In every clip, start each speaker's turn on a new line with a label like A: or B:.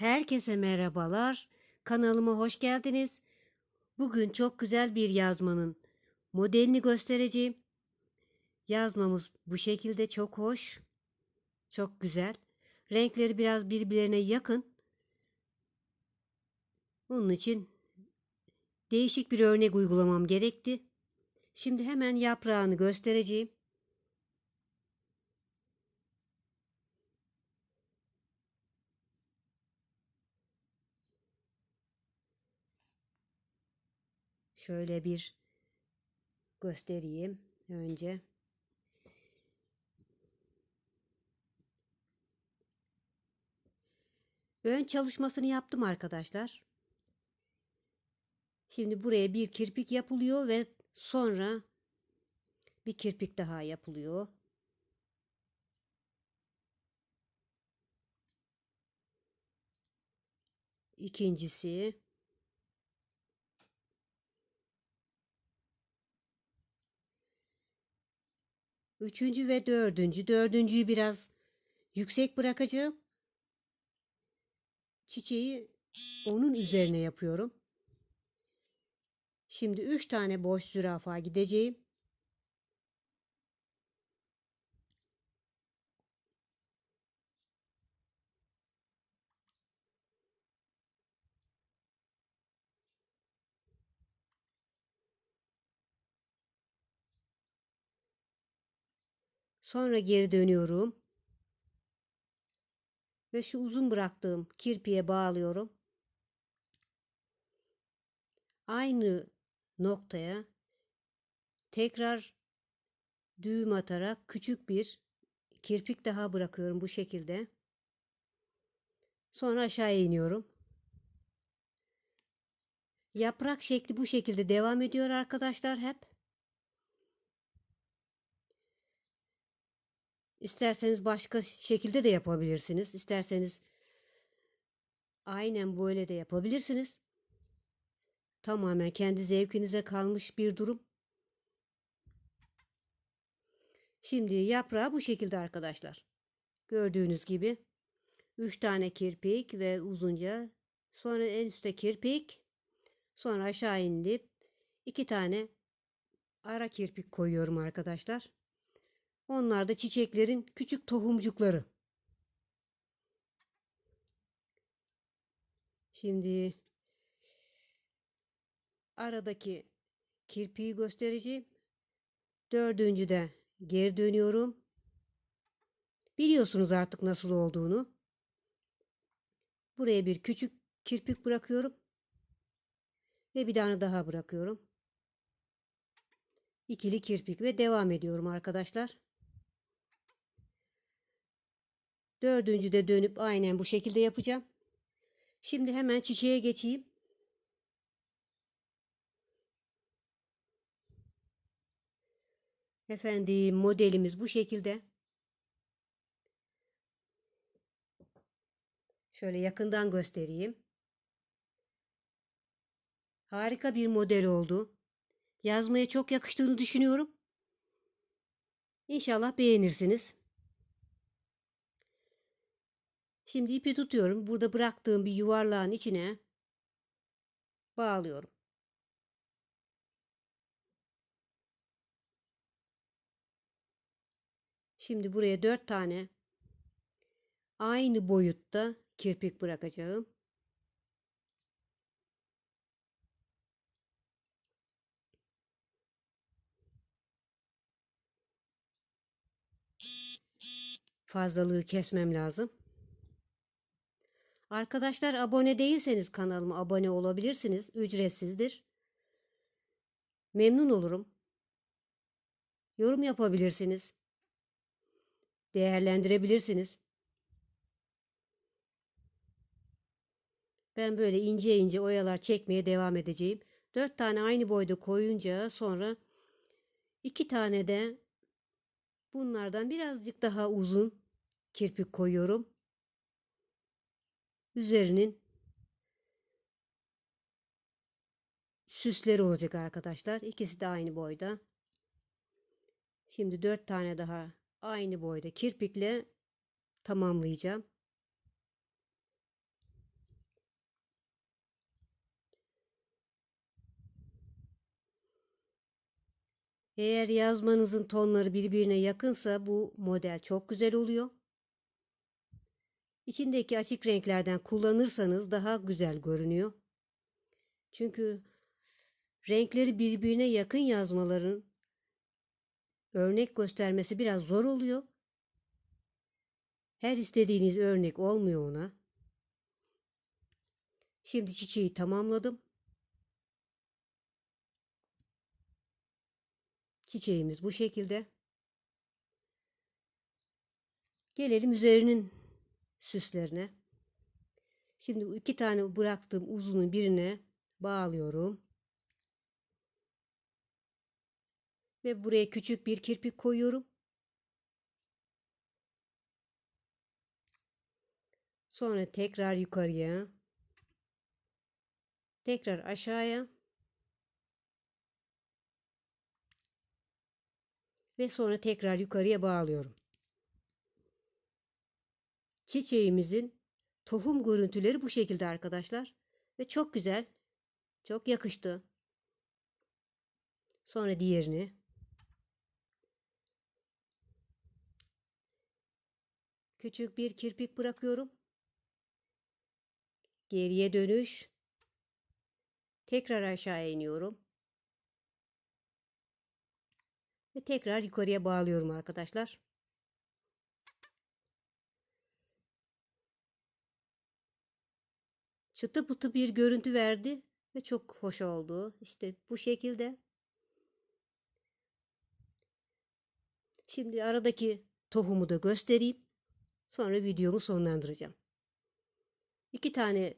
A: Herkese merhabalar. Kanalıma hoş geldiniz. Bugün çok güzel bir yazmanın modelini göstereceğim. Yazmamız bu şekilde çok hoş. Çok güzel. Renkleri biraz birbirlerine yakın. Bunun için değişik bir örnek uygulamam gerekti. Şimdi hemen yaprağını göstereceğim. Şöyle bir göstereyim önce. Ön çalışmasını yaptım arkadaşlar. Şimdi buraya bir kirpik yapılıyor ve sonra bir kirpik daha yapılıyor. İkincisi Üçüncü ve dördüncü. Dördüncüyü biraz yüksek bırakacağım. Çiçeği onun üzerine yapıyorum. Şimdi üç tane boş zürafa gideceğim. Sonra geri dönüyorum. Ve şu uzun bıraktığım kirpiye bağlıyorum. Aynı noktaya tekrar düğüm atarak küçük bir kirpik daha bırakıyorum bu şekilde. Sonra aşağıya iniyorum. Yaprak şekli bu şekilde devam ediyor arkadaşlar hep. İsterseniz başka şekilde de yapabilirsiniz. İsterseniz aynen böyle de yapabilirsiniz. Tamamen kendi zevkinize kalmış bir durum. Şimdi yaprağı bu şekilde arkadaşlar. Gördüğünüz gibi 3 tane kirpik ve uzunca sonra en üstte kirpik sonra aşağı inip 2 tane ara kirpik koyuyorum arkadaşlar. Onlar da çiçeklerin küçük tohumcukları. Şimdi aradaki kirpiği göstereceğim. Dördüncü de geri dönüyorum. Biliyorsunuz artık nasıl olduğunu. Buraya bir küçük kirpik bırakıyorum. Ve bir tane daha bırakıyorum. İkili kirpik ve devam ediyorum arkadaşlar. Dördüncü de dönüp aynen bu şekilde yapacağım. Şimdi hemen çiçeğe geçeyim. Efendim modelimiz bu şekilde. Şöyle yakından göstereyim. Harika bir model oldu. Yazmaya çok yakıştığını düşünüyorum. İnşallah beğenirsiniz. Şimdi ipi tutuyorum. Burada bıraktığım bir yuvarlağın içine bağlıyorum. Şimdi buraya dört tane aynı boyutta kirpik bırakacağım. Fazlalığı kesmem lazım. Arkadaşlar abone değilseniz kanalıma abone olabilirsiniz. Ücretsizdir. Memnun olurum. Yorum yapabilirsiniz. Değerlendirebilirsiniz. Ben böyle ince ince oyalar çekmeye devam edeceğim. Dört tane aynı boyda koyunca sonra iki tane de bunlardan birazcık daha uzun kirpik koyuyorum üzerinin süsleri olacak arkadaşlar. İkisi de aynı boyda. Şimdi dört tane daha aynı boyda kirpikle tamamlayacağım. Eğer yazmanızın tonları birbirine yakınsa bu model çok güzel oluyor. İçindeki açık renklerden kullanırsanız daha güzel görünüyor. Çünkü renkleri birbirine yakın yazmaların örnek göstermesi biraz zor oluyor. Her istediğiniz örnek olmuyor ona. Şimdi çiçeği tamamladım. Çiçeğimiz bu şekilde. Gelelim üzerinin süslerine. Şimdi iki tane bıraktığım uzunun birine bağlıyorum. Ve buraya küçük bir kirpik koyuyorum. Sonra tekrar yukarıya. Tekrar aşağıya. Ve sonra tekrar yukarıya bağlıyorum. Çiçeğimizin tohum görüntüleri bu şekilde arkadaşlar. Ve çok güzel. Çok yakıştı. Sonra diğerini. Küçük bir kirpik bırakıyorum. Geriye dönüş. Tekrar aşağı iniyorum. Ve tekrar yukarıya bağlıyorum arkadaşlar. Çıtı pıtı bir görüntü verdi ve çok hoş oldu. İşte bu şekilde. Şimdi aradaki tohumu da göstereyim. Sonra videomu sonlandıracağım. İki tane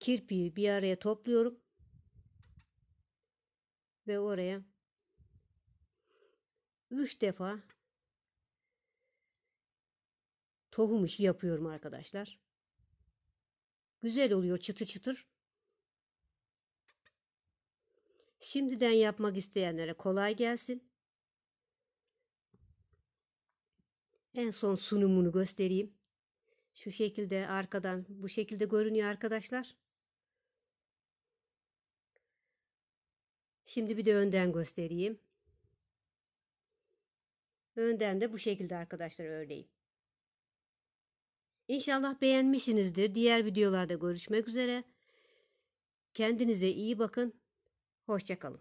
A: kirpiği bir araya topluyorum. Ve oraya üç defa tohum işi yapıyorum arkadaşlar. Güzel oluyor çıtı çıtır. Şimdiden yapmak isteyenlere kolay gelsin. En son sunumunu göstereyim. Şu şekilde arkadan bu şekilde görünüyor arkadaşlar. Şimdi bir de önden göstereyim. Önden de bu şekilde arkadaşlar örneğin. İnşallah beğenmişsinizdir. Diğer videolarda görüşmek üzere. Kendinize iyi bakın. Hoşçakalın.